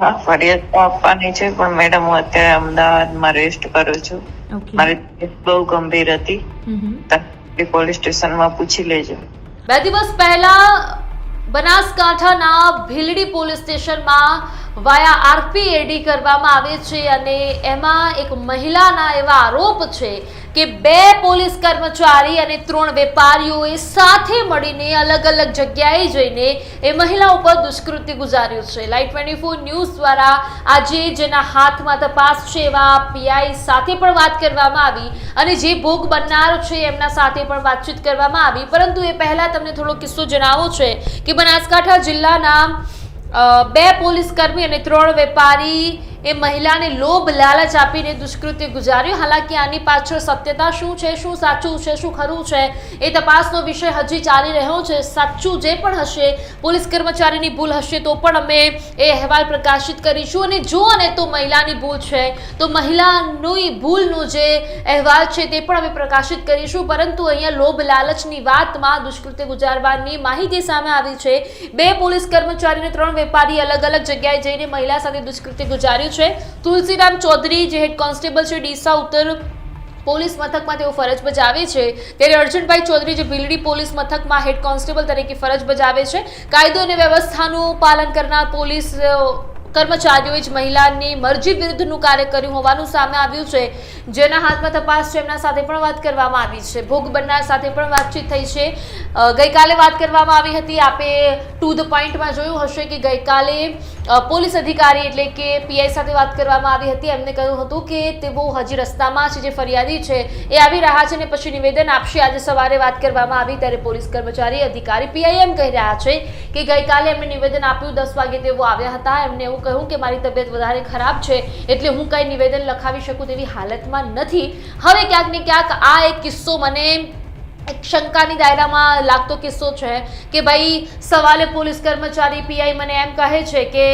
હા ફરિયાદ તો આપવાની છે પણ મેડમ હું અત્યારે અમદાવાદમાં રેસ્ટ કરું છું. મારી બહુ ગંભીર હતી. પોલીસ સ્ટેશનમાં પૂછી લેજો. બે દિવસ પહેલા બનાસકાંઠાના ભીલડી પોલીસ સ્ટેશનમાં વાયા આરપીએડી કરવામાં આવે છે અને એમાં એક મહિલાના એવા આરોપ છે કે બે પોલીસ કર્મચારી અને ત્રણ વેપારીઓએ સાથે મળીને અલગ અલગ જગ્યાએ જઈને એ મહિલા ઉપર દુષ્કૃત્ય ગુજાર્યું છે. લાઈટ ટ્વેન્ટી ફોર ન્યૂઝ દ્વારા આજે જેના હાથમાં તપાસ છે એવા પીઆઈ સાથે પણ વાત કરવામાં આવી અને જે ભોગ બનનાર છે એમના સાથે પણ વાતચીત કરવામાં આવી. પરંતુ એ પહેલાં તમને થોડો કિસ્સો જણાવો છે કે બનાસકાંઠા જિલ્લાના બે પોલીસ કર્મી અને ત્રણ વેપારી એ મહિલાને લોભ, લાલચ આપીને દુષ્કૃત્ય ગુજાર્યું. હાલાકી આની પાછળ સત્યતા શું છે? શું સાચું છે? શું ખરું છે? એ તપાસનો વિષય હજી ચાલી રહ્યો છે. સાચું જે પણ હશે, પોલીસ કર્મચારીની ભૂલ હશે તો પણ અમે એ અહેવાલ પ્રકાશિત કરીશું. અને જો અને તો મહિલાની ભૂલ છે, તો મહિલાની ભૂલનું જે અહેવાલ છે તે પણ અમે પ્રકાશિત કરીશું. પરંતુ અહીંયા લોભ, લાલચની વાતમાં દુષ્કૃત્ય ગુજારવાની માહિતી સામે આવી છે. બે પોલીસ કર્મચારી અને ત્રણ વેપારી અલગ અલગ જગ્યાએ જઈને મહિલા સાથે દુષ્કૃત્ય ગુજાર્યું છે. તુલસીરામ ચૌધરી જે હેડ કોન્સ્ટેબલ છે ડીસા ઉત્તર પોલીસ મથકમાં તેઓ ફરજ બજાવે છે. ત્યારે અર્જુનભાઈ ચૌધરી જે ભીલડી પોલીસ મથકમાં હેડ કોન્સ્ટેબલ તરીકે ફરજ બજાવે છે. કાયદો અને વ્યવસ્થાનું પાલન કરનાર પોલીસ કર્મચારીઓએ જ મહિલાની મરજી વિરુદ્ધનું કાર્ય કર્યું હોવાનું સામે આવ્યું છે. જેના હાથમાં તપાસ છે, એમના સાથે પણ વાત કરવામાં આવી છે. ભોગ બનનાર સાથે પણ વાતચીત થઈ છે. ગઈકાલે વાત કરવામાં આવી હતી. આપે ટુ ધ પોઈન્ટમાં જોયું હશે કે ગઈકાલે પોલીસ અધિકારી એટલે કે પીઆઈ સાથે વાત કરવામાં આવી હતી. એમને કહ્યું હતું કે તેઓ હજી રસ્તામાં છે, જે ફરિયાદી છે, એ આવી રહ્યા છે અને પછી નિવેદન આપશે. આજે સવારે વાત કરવામાં આવી ત્યારે પોલીસ કર્મચારી અધિકારી પીઆઈ એમ કહી રહ્યા છે કે ગઈકાલે એમને નિવેદન આપ્યું. દસ વાગે તેઓ આવ્યા હતા. એમને એવું કહ્યું કે મારી તબિયત વધારે ખરાબ છે એટલે હું કંઈ નિવેદન લખાવી શકું તેવી હાલતમાં નથી. હવે ક્યાંક ને ક્યાંક આ એક કિસ્સો મને એક શંકાની દાયરામાં લાગતો કિસ્સો છે કે ભાઈ સવાલે પોલીસ કર્મચારી પીઆઈ મને એમ કહે છે કે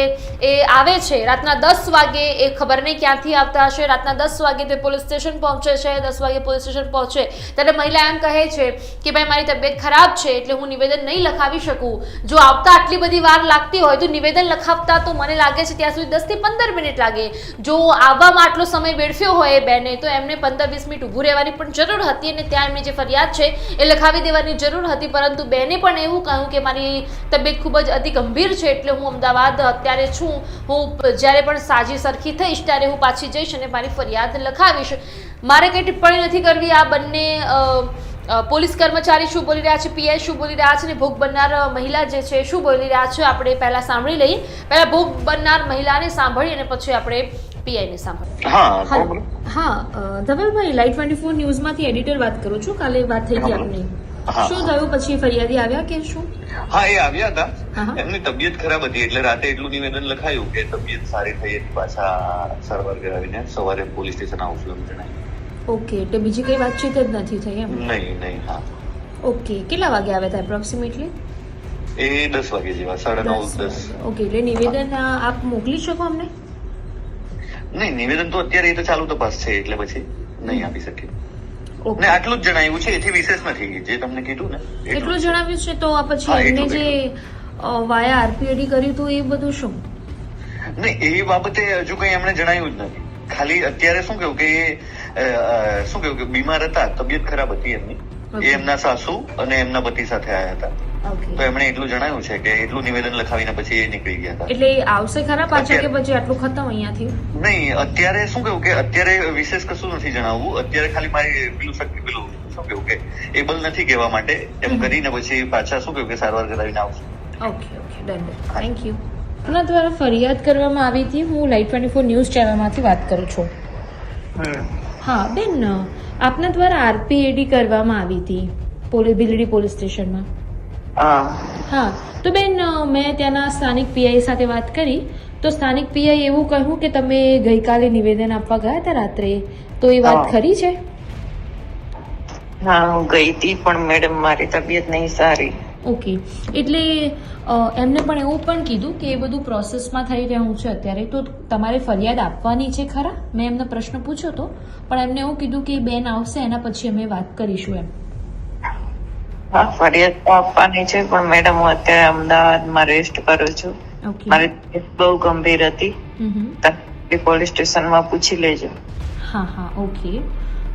એ આવે છે, રાતના દસ વાગે એ ખબર નહીં ક્યાંથી આવતા હશે, રાતના દસ વાગે તે પોલીસ સ્ટેશન પહોંચે છે, દસ વાગે પોલીસ સ્ટેશન પહોંચે, ત્યારે મહિલા એમ કહે છે કે ભાઈ મારી તબિયત ખરાબ છે એટલે હું નિવેદન નહીં લખાવી શકું. જો આવતા આટલી બધી વાર લાગતી હોય તો નિવેદન લખાવતા તો મને લાગે છે ત્યાં સુધી દસથી પંદર મિનિટ લાગે. જો આવવામાં આટલો સમય વેડફ્યો હોય બેને તો એમને પંદર વીસ મિનિટ ઊભું રહેવાની પણ જરૂર હતી અને ત્યાં એમની જે ફરિયાદ છે એ લખાવી દેવાની જરૂર હતી, પરંતુ બેને પણ એવું કહ્યું કે મારી તબિયત ખૂબ જ અતિ ગંભીર છે એટલે હું અમદાવાદ અત્યારે છું. હું જ્યારે પણ સાજી સરખી થઈશ ત્યારે હું પાછી જઈશ અને મારી ફરિયાદ લખાવીશ. મારે કંઈ ટિપ્પણી નથી કરવી, આ બંને પોલીસ કર્મચારી શું બોલી રહ્યા છે, પીઆઈ શું બોલી રહ્યા છે અને ભોગ બનનાર મહિલા જે છે, શું બોલી રહ્યા છે, આપણે પહેલાં સાંભળી લઈએ. પહેલાં ભોગ બનનાર મહિલાને સાંભળી અને પછી આપણે પીઆઈને હા. ધવલભાઈ લાઈવ ટ્વેન્ટી ફોર ન્યૂઝમાંથી એડિટર વાત કરું છું. કાલે વાત થઈ હતી આપની. શું થયું? પછી ફરિયાદી આવ્યા કે શું? હા એ આવ્યા હતા. એમની તબિયત ખરાબ હતી એટલે રાતે એટલું નિવેદન લખાયું કે તબિયત સારી થઈ હતી પાછા સારવાર કરાવીને સવારે પોલીસ સ્ટેશન આવશું એમ ઓકે એટલે બીજી કઈ વાતચીત જ નથી થઈ એમ? નહીં નહીં હા. ઓકે કેટલા વાગે આવ્યા હતા એપ્રોક્સિમેટલી એ દસ વાગે જેવા સાડા નવ દસ ઓકે એટલે નિવેદન આપ મોકલી શકો અમને? નહીં નિવેદન તો અત્યારે એ તો ચાલુ તપાસ છે એટલે પછી નહીં આપી શકીએ. ને આટલું જ જણાવ્યું છે એથી વિશેષ નથી જે તમને કીધું ને એટલું જણાવ્યું છે તો આ પછી એમને જે વાયા આરપીએડી કર્યું હતું એ બધું શું? નહીં એ બાબતે હજુ કઈ એમણે જણાવ્યું જ નથી. ખાલી અત્યારે શું કહ્યું કે એ શું કહ્યું કે બીમાર હતા તબિયત ખરાબ હતી એમની. એ એમના સાસુ અને એમના પતિ સાથે આવ્યા હતા. તો એમણે એટલું જણાવ્યું છે કે એટલું નિવેદન લખાવીને પછી એ નીકળી ગયા હતા. એટલે એ આવશે ખરા પાછા કે પછી આટલું ખતમ અહીંયાથી? નહીં અત્યારે શું કહ્યું કે અત્યારે વિશેષ કશું નથી જણાવવું. અત્યારે ખાલી મારી પેલું શક્તિ પેલું શું કહ્યું કે એબલ નથી કહેવા માટે. એમ કરીને પછી પાછા શું કહ્યું કે સારવાર કરાવીને આવશે. Okay okay done thank you આપના દ્વારા ફરિયાદ કરવામાં આવી હતી. હું લાઈટ ટ્વેન્ટી ફોર ન્યૂઝ ચેનલમાંથી વાત કરું છું. હા બેન આપના દ્વારા આરપીએડી કરવામાં આવી હતી. પોલીસ બિલડી પોલીસ સ્ટેશનમાં. હા. તો બેન મેં ત્યાંના સ્થાનિક પીઆઈ સાથે વાત કરી. તો સ્થાનિક પીઆઈ એવું કહ્યું કે તમે ગઈકાલે નિવેદન આપવા ગયા હતા રાત્રે. તો એ વાત ખરી છે? હા હું ગઈ હતી પણ મેડમ મારી તબિયત નહીં સારી. ઓકે. એટલે એમને પણ એવું પણ કીધું કે એ બધું પ્રોસેસમાં થઈ રહ્યું છે અત્યારે. તો તમારે ફરિયાદ આપવાની છે ખરા? મેં એમને પ્રશ્ન પૂછ્યો હતો પણ એમને એવું કીધું કે બેન આવશે એના પછી અમે વાત કરીશું એમ. હા ફરિયાદ તો આપવાની છે પણ મેડમ હું અત્યારે અમદાવાદમાં રેસ્ટ કરું છું. ઓકે મારી બહુ ગંભીર હતી. હમ. પોલીસ સ્ટેશનમાં પૂછી લેજો. હા હા ઓકે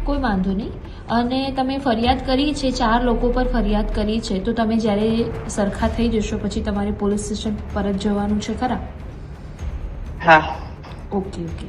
કોઈ વાંધો નહીં. અને તમે ફરિયાદ કરી છે ચાર લોકો પર ફરિયાદ કરી છે તો તમે જ્યારે સરખા થઈ જશો પછી તમારે પોલીસ સ્ટેશન પરત જવાનું છે ખરા? હા. Okay okay